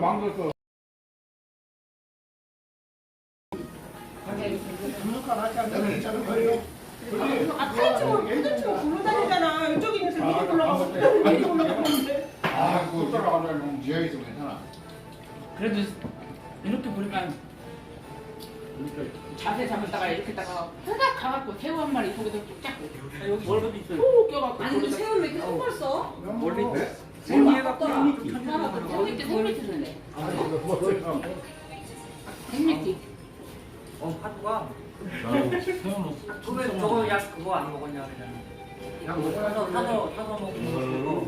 망쳤어. 아, 탈춤을, 탈춤을 굴러다니잖아. 이쪽에 있는 사람 이리 올라가고, 이리 올라가는데. 아, 그거 따라가면 지하에 있으면 괜찮아. 그래도 이렇게 보니까 자세 잡았다가 이렇게 다가 후딱 가갖고 새우 한 마리 속에서 쭉 잡고 여기 월급도 있어요. 껴갖고 아니, 근데 새우를 왜 이렇게 손걸 써? 원래 생맥주. 생맥주. 어, 파도가. 저거, 저거 약 그거 안 먹었냐, 그냥. 타서, 타서 먹고.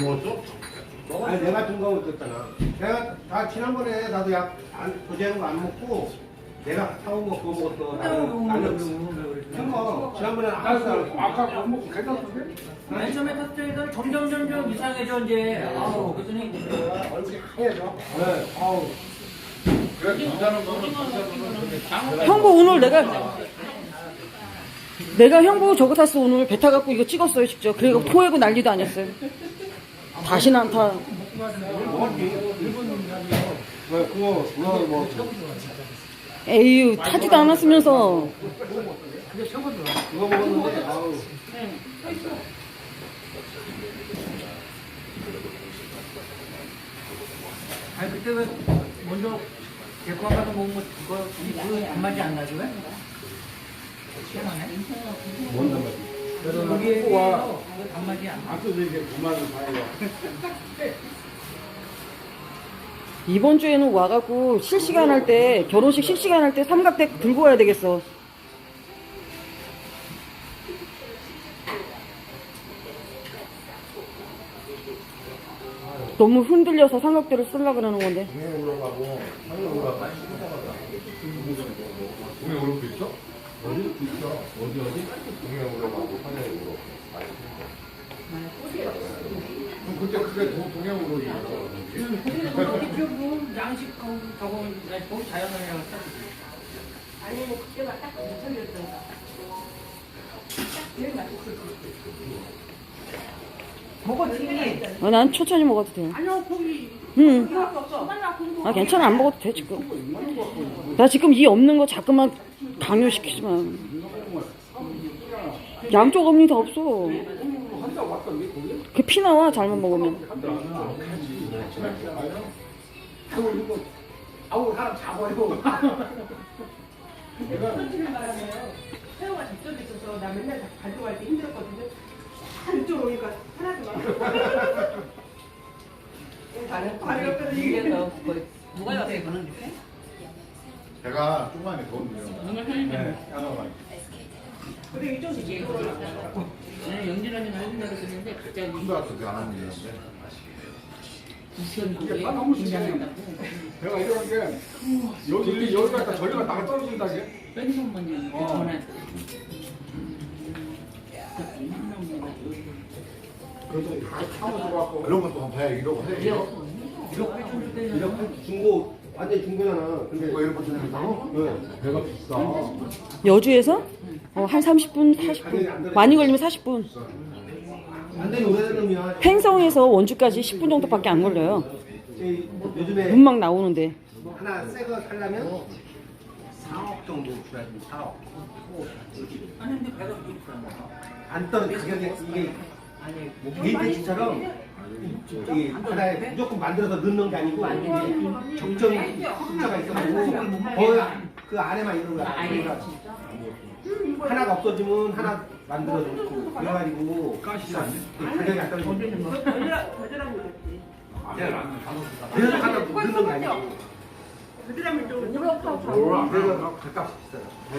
먹었어? 아니 내가 둔거 있었잖아. 내가 다 지난번에 나도 약 안, 도제한 거 안 먹고 내가 사온 거 그거 먹었어. 나는 나는 그거 지난번에 먹었어. 아까 밥 먹고 괜찮던데? 맨 처음에 탔을 때는 점점, 점점 이상해져, 이제. 아우, 그랬더니. 얼굴이 하얘져. 네. 아우. 그래, 남자는 형부 오늘 내가 내가 형부 저거 탔어 오늘 배 타갖고 이거 찍었어요 직접 그리고 토하고 난리도 아니었어요 다시는 안 타. 왜 그거 그거 뭐 에휴 타지도 않았으면서 그거 먹었는데 아우. 아니, 그때 왜 먼저 데리고 먹은 거, 그거, 그거 단맛이 안 나지, 왜? 시원하네. 뭔 말이야? 여기에 그거 단맛이 안 나. 안 써도 이제 그만을 봐요. 이번 주에는 와갖고 실시간 할 때 결혼식 실시간 할 때 삼각대 들고 와야 되겠어. 너무 흔들려서 삼각대를 쓰려고 그러는 건데. 동해 올라가고, 산에 올라가. 동해 오르고 있어? 어디 있어? 어디 어디? 동해 올라가고, 산에 올라가고. 그때 그게 동- 동해 오르고 있어. 거기 좀 양식하고 저거, 거기 자연을 써. 아니, 뭐, 그때가 딱 괜찮았던 먹었지. 어, 난 천천히 먹어도 돼. 아니요, 거기. 응. 없어. 거기 아 괜찮아 안 먹어도 돼 지금. 나 지금 이 없는 거 자꾸만 강요시키지 마. 양쪽 없니 다 없어. 그피 나와 잘못 먹으면. 아우, 사람 잡아요. 솔직히 말하면 새우가 저쪽에 있어서 나 맨날 다 가져갈 때 힘들었거든요. 다 이쪽으로 오니까 편하더만. 발이 옆에서 이게 누가 옆에 그는 제가 더운데요. 네, 양호하게. 그래 이쪽에서. 나는 영진 언니가 해준다고 그랬는데 갑자기 힘도 왔을 때안 하는 일인데. 우선 이게 그게 빠 너무 긴장한다고 내가 이러는 게 여기 여기 갔다 저리 갔다 가 떨어진다 이게. 뺀손만 어. 전화 그래서 다 참아 들어갖고 그런 것도 한번 봐야 이러고 해. 이렇게 이렇게 중고 완전 중고잖아. 근데 이런 거 주는 거 네. 배가 비싸. 여주에서 어, 한 30분, 40분. 많이 걸리면 40분. 완전히 오래된 놈이야. 횡성에서 원주까지 10분 정도밖에 안 걸려요. 이- 요즘에 문막 나오는데. 하나 새 거 살려면 4억 정도 줘야 돼. 4억. 아니 근데 배가 거야. 안 떠는 가격이 이게 아니 게이트치처럼 이 하나에 무조건 만들어서 넣는 게 아니고 이게 적정히 숫자가 있어가지고 거의 그 안에만 있는 거야. 그러니까 하나가 없어지면 하나 만들어 놓고 그래가지고 가격이 안 떨어지는 거. 거절하- 거절하고 그랬지. 그래서 하나 넣는 게 아니고. 거절하면 좀 몰라. 그래서 값값이 비싸요.